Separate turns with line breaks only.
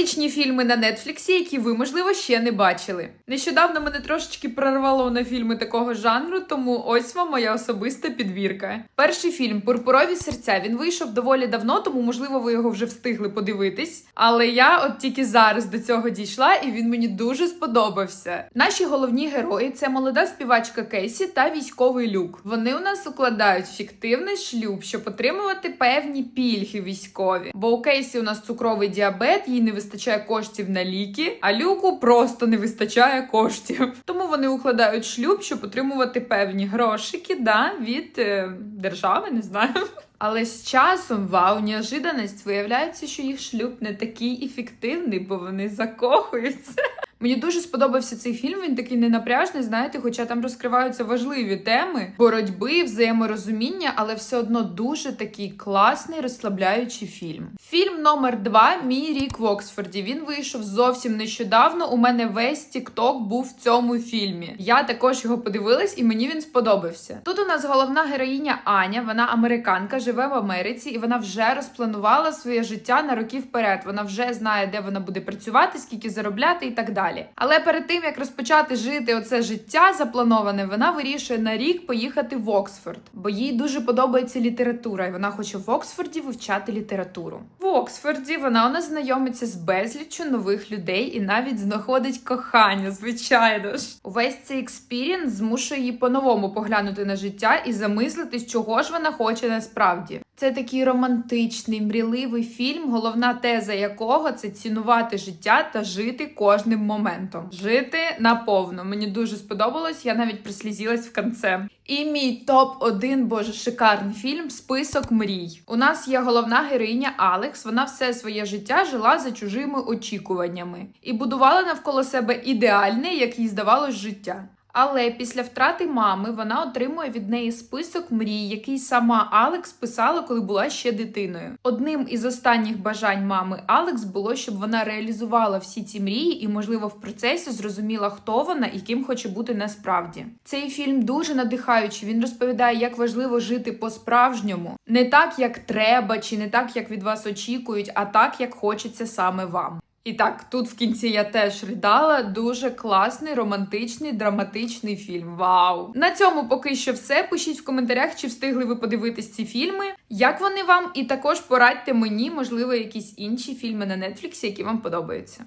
Романтичні фільми на Нетфліксі, які ви, можливо, ще не бачили. Нещодавно мене трошечки прорвало на фільми такого жанру, тому ось вам моя особиста підвірка. Перший фільм Пурпурові серця. Він вийшов доволі давно, тому можливо ви його вже встигли подивитись. Але я от тільки зараз до цього дійшла, і він мені дуже сподобався. Наші головні герої це молода співачка Кейсі та військовий люк. Вони у нас укладають фіктивний шлюб, щоб отримувати певні пільги військові. Бо у Кейсі у нас цукровий діабет, їй не вистачає коштів на ліки, а люку просто не вистачає коштів. Тому вони укладають шлюб, щоб отримувати певні грошики да, від е, держави, не знаю. Але з часом, вау, неожиданність, виявляється, що їх шлюб не такий ефективний, бо вони закохуються. Мені дуже сподобався цей фільм. Він такий ненапряжний, знаєте, хоча там розкриваються важливі теми боротьби, взаєморозуміння, але все одно дуже такий класний, розслабляючий фільм. Фільм номер два Мій рік в Оксфорді. Він вийшов зовсім нещодавно. У мене весь Тікток був в цьому фільмі. Я також його подивилась, і мені він сподобався. Тут у нас головна героїня Аня, вона американка, живе в Америці, і вона вже розпланувала своє життя на роки вперед. Вона вже знає, де вона буде працювати, скільки заробляти і так далі. Але перед тим як розпочати жити оце життя заплановане, вона вирішує на рік поїхати в Оксфорд, бо їй дуже подобається література, і вона хоче в Оксфорді вивчати літературу. В Оксфорді вона у нас знайомиться з безліччю нових людей і навіть знаходить кохання, звичайно ж. Увесь цей експірієнс змушує її по-новому поглянути на життя і замислитись, чого ж вона хоче насправді. Це такий романтичний, мрійливий фільм, головна теза якого це цінувати життя та жити кожним моментом. Жити наповно. Мені дуже сподобалось, я навіть прислізілась в конце. І мій топ 1 боже, шикарний фільм Список мрій. У нас є головна героїня Алекс. Вона все своє життя жила за чужими очікуваннями і будувала навколо себе ідеальне, як їй здавалось, життя. Але після втрати мами вона отримує від неї список мрій, який сама Алекс писала, коли була ще дитиною. Одним із останніх бажань мами Алекс було, щоб вона реалізувала всі ці мрії і, можливо, в процесі зрозуміла, хто вона і ким хоче бути насправді. Цей фільм дуже надихаючий. Він розповідає, як важливо жити по-справжньому, не так, як треба, чи не так, як від вас очікують, а так, як хочеться саме вам. І так, тут в кінці я теж ридала. Дуже класний, романтичний, драматичний фільм. Вау! На цьому поки що все. Пишіть в коментарях, чи встигли ви подивитись ці фільми, як вони вам, і також порадьте мені, можливо, якісь інші фільми на Нетфліксі, які вам подобаються.